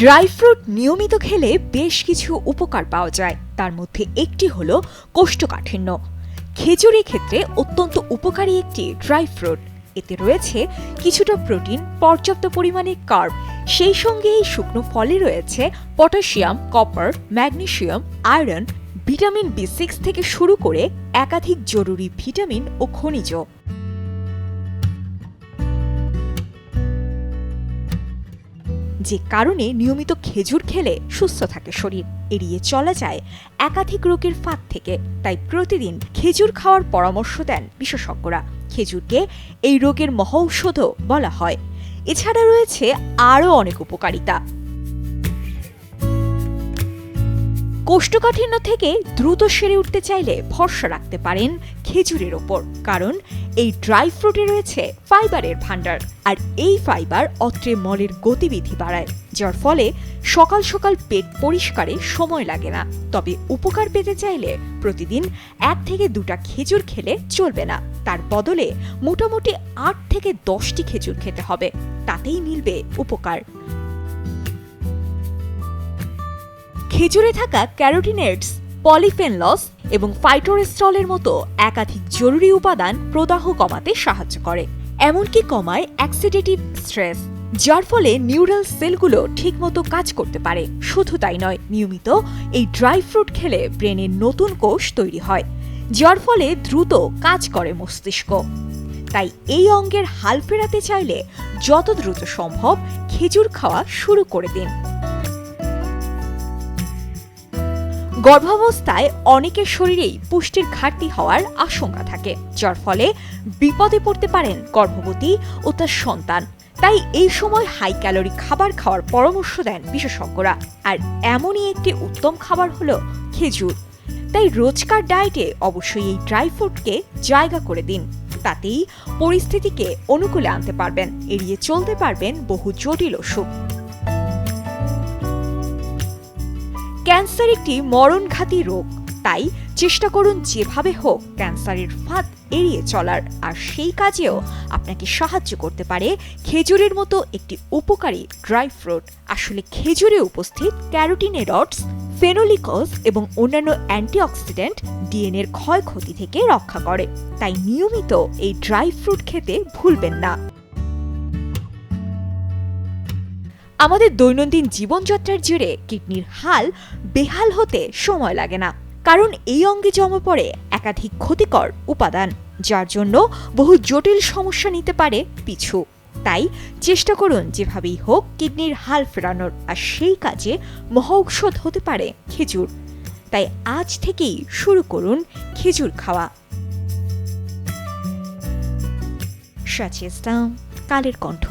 Dry fruit নিয়মিত খেলে বেশ কিছু উপকার পাওয়া যায়। তার মধ্যে একটি হলো কোষ্ঠকাঠিন্য। খেজুরের ক্ষেত্রে অত্যন্ত উপকারী একটি ড্রাই ফ্রুট। এতে রয়েছে কিছুটা প্রোটিন, পর্যাপ্ত পরিমাণে কার্ব। সেই সঙ্গে এই শুকনো ফলে রয়েছে potassium, copper, magnesium, iron, vitamin B six থেকে শুরু করে একাধিক জরুরি ভিটামিন ও খনিজ। যে কারণে নিয়মিত খেজুর খেলে সুস্থ থাকে শরীর। এড়িয়ে চলা যায় একাধিক রোগের ফাঁদ থেকে। তাই প্রতিদিন খেজুর খাওয়ার পরামর্শ দেন বিশেষজ্ঞরা। খেজুরকে এই রোগের মহৌষধও বলা হয়। এছাড়া রয়েছে আরও অনেক উপকারিতা। কোষ্ঠকাঠিন্য থেকে দ্রুত সেরে উঠতে চাইলে ভরসা রাখতে পারেন খেজুরের ওপর, কারণ এই ড্রাই ফ্রুটে রয়েছে ফাইবারের ভাণ্ডার আর এই ফাইবার অত্রে মলের গতিবিধি বাড়ায়, যার ফলে সকাল সকাল পেট পরিষ্কারে সময় লাগে না। তবে উপকার পেতে চাইলে প্রতিদিন এক থেকে দুটা খেজুর খেলে চলবে না। তার বদলে মোটামুটি আট থেকে দশটি খেজুর খেতে হবে। তাতেই মিলবে উপকার। খেজুরে থাকা ক্যারোটিনেটস পলিফেনলস এবং ফাইটোরেস্টলের মতো একাধিক জরুরি উপাদান প্রদাহ কমাতে সাহায্য করে, এমনকি কমায় অ্যাক্সিডেটিভ স্ট্রেস, যার ফলে নিউরাল সেলগুলো ঠিকমতো কাজ করতে পারে। শুধু তাই নয়, নিয়মিত এই ড্রাই ফ্রুট খেলে ব্রেনের নতুন কোষ তৈরি হয়, যার ফলে দ্রুত কাজ করে মস্তিষ্ক। তাই এই অঙ্গের হাল ফেরাতে চাইলে যত দ্রুত সম্ভব খেজুর খাওয়া শুরু করে দিন। গর্ভাবস্থায় অনেকের শরীরেই পুষ্টির ঘাটতি হওয়ার আশঙ্কা থাকে, যার ফলে বিপদে পড়তে পারেন গর্ভবতী ও তার সন্তান। তাই এই সময় হাই ক্যালোরি খাবার খাওয়ার পরামর্শ দেন বিশেষজ্ঞরা। আর এমনই একটি উত্তম খাবার হলো খেজুর। তাই রোজকার ডায়েটে অবশ্যই এই ড্রাই ফ্রুটকে জায়গা করে দিন। তাতেই পরিস্থিতিকে অনুকূলে আনতে পারবেন, এড়িয়ে চলতে পারবেন বহু জটিল অসুখ। ক্যান্সার একটি মরণঘাতী রোগ। তাই চেষ্টা করুন যেভাবে হোক ক্যান্সারের ফাঁদ এড়িয়ে চলার। আর সেই কাজেও আপনাকে সাহায্য করতে পারে খেজুরের মতো একটি উপকারী ড্রাই ফ্রুট। আসলে খেজুরে উপস্থিত ক্যারোটিনেরটস ফেনোলিকস এবং অন্যান্য অ্যান্টিঅক্সিডেন্ট ডিএনএর ক্ষয়ক্ষতি থেকে রক্ষা করে। তাই নিয়মিত এই ড্রাই ফ্রুট খেতে ভুলবেন না। আমাদের দৈনন্দিন জীবনযাত্রার জেরে কিডনির হাল বেহাল হতে সময় লাগে না, কারণ এই অঙ্গে জমা পড়ে একাধিক ক্ষতিকর উপাদান, যার জন্য বহু জটিল সমস্যা নিতে পারে পিছু। তাই চেষ্টা করুন যেভাবেই হোক কিডনির হাল ফেরানোর, আর সেই কাজে মহৌষধ হতে পারে খেজুর। তাই আজ থেকেই শুরু করুন খেজুর খাওয়া। সাচিয়ে ইসলাম কালের কণ্ঠ।